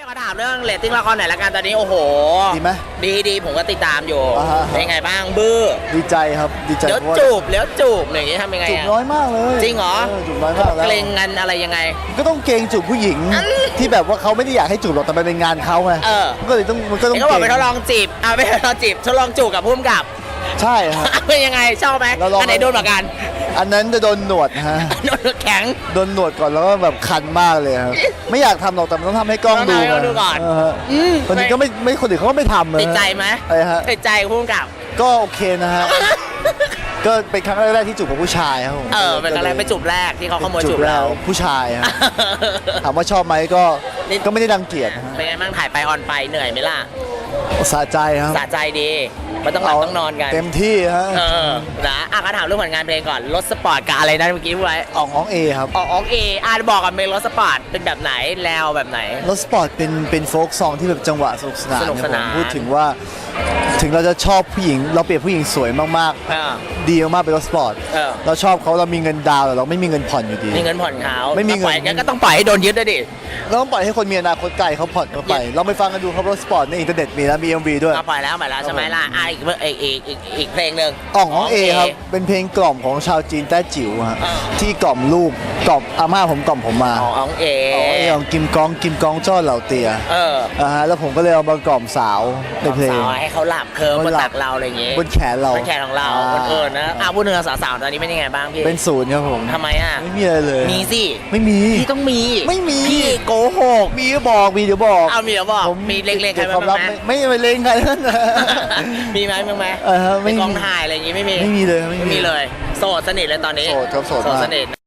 พี่ขอถามเรื่องเรตติ้งละครหน่อยละกันตอนนี้โอ้โห ดีไหม ดีดีผมก็ติดตามอยู่อ่าฮะ เป็นไงบ้างบื้อดีใจครับดีใจเดี๋ยวเพราะว่าจูบเดี๋ยวจูบอย่างงี้ทำยังไงจูบอะ น้อยมากเลยจริงเหรอ จูบน้อยมากแล้วเกรงกันอะไรยังไง ก็ต้องเกรงจูบผู้หญิงอัน ที่แบบว่าเขาไม่ได้อยากให้จูบหรอกแต่มันเป็นงานเขาไงเออมันก็เลยต้องมันก็ต้องเห็นเขาบอกไปเกทรดงลองจีบอ่าไม่ทดลองจีบทดลองจูบกับพุ่มกับ ใช่ฮะเป็นยังไงชอบไหมเราลอง อันไหนโดนเหมือนกัน อันนั้นจะโดนหนวดฮะ โดนแข็ง โดนหนวดก่อนแล้วก็แบบคันมากเลยครับ ไม่อยากทำหรอกแต่มันต้องทำให้กล้องต้องดูทำให้กล้องดูก่อนเฮะอืม คนนี้ก็ไม่ไม่คนอื่นเขาก็ไม่ทำเลยติดใจไหมอะไรฮะ ติดใจกับพุ่มกับ ก็โอเคนะฮะ ก็เป็นครั้งแรกๆที่จูบกับผู้ชายครับผมเออเป็นอะไรเป็นจูบแรกที่เขาขโมยจูบแรเรากผู้ชายฮะถามว่าชอบไหมก็นี่ก็ไม่ได้รังเกียจนะฮะเป็นไงบ้างถ่ายไปออนไปเหนื่อยไหมล่ะสะใจครับสะใจดีมันต้องหลับต้องนอนกัน เต็มที่ฮะเออนะอะก็ถามเรื่องผลงานเพลงก่อนรถสปอร์ตกับอะไรนะเมื่อกี้พูดไว้ออกน้องเอครับออกออกเออ่านบอกกับเพลงรถสปอร์ตเป็นแบบไหนแล้วแบบไหนรถสปอร์ตเป็นเป็นโฟกซองที่แบบจังหวะสนุกสนานสนุกสนานผมพูดถึงว่า ถึงเราจะชอบผู้หญิง เราเปรียบผู้หญิงสวยมากเออๆดีมากๆเป็นรถสปอร์ตเออ เราชอบเขาเรามีเงินดาวน์แต่เราไม่มีเงินผ่อนอยู่ดี มีเงินผ่อนเขาไม่มีเงินปล่อยงั้นก็ต้องปล่อยให้โดนยึดด้วยดิเราต้องปล่อยให้คนมีอนาคตไกลเขาผ่อนเข้าไป เราไปฟังกันดูครับรถสปอร์ตในอินเทอร์เน็ตมีแล้วมี MV ด้วย เอาปล่อยแล้วปล่อยแล้วใช่ไหมล่ะอะอีกอีกอีกอีกอีกเพลงหนึ่ง อ่องน้องเอครับ เป็นเพลงกล่อมของชาวจีนแต้จิ๋วฮะอ่า ที่กล่อมลูกกล่อมอาม่าผมกล่อมผมมาอ๋ออองเออ๋อเอของกิมกองกิมกองจ้อเหล่าเตียเอออ่าฮะแล้วผมก็เลยเอามากล่อมสาวในเพลง สาวให้เขาหลับเคิร์มบนเขาหลัตับกเราอะไรอย่างงี้บนแขนเราบนแขนของเราอ่าบนเอิญนะอะพูดถึงสาวๆตอนนี้เป็นยังไงบ้างพี่เป็นศูนย์ครับผมทำไมอะไม่มีอะไรเลยมีสิไม่มีพี่ต้องมีไม่มีพี่โกหกมีก็บอกมีเดี๋ยวบอกเอามีเหรอบอกผมมีเล็กๆใครก็บความบ้าลังบไหมไม่ไม่ไม่เล็งใครทั้งนั้นมีไหมมีไหมเออฮะไม่ในมีกองถ่ายอะไรอย่างงี้ไม่มีไม่มีเลยไม่มีไม่มีเลย โสดสนิทเลยตอนนี้โสดครับโสดโสดมากสนิท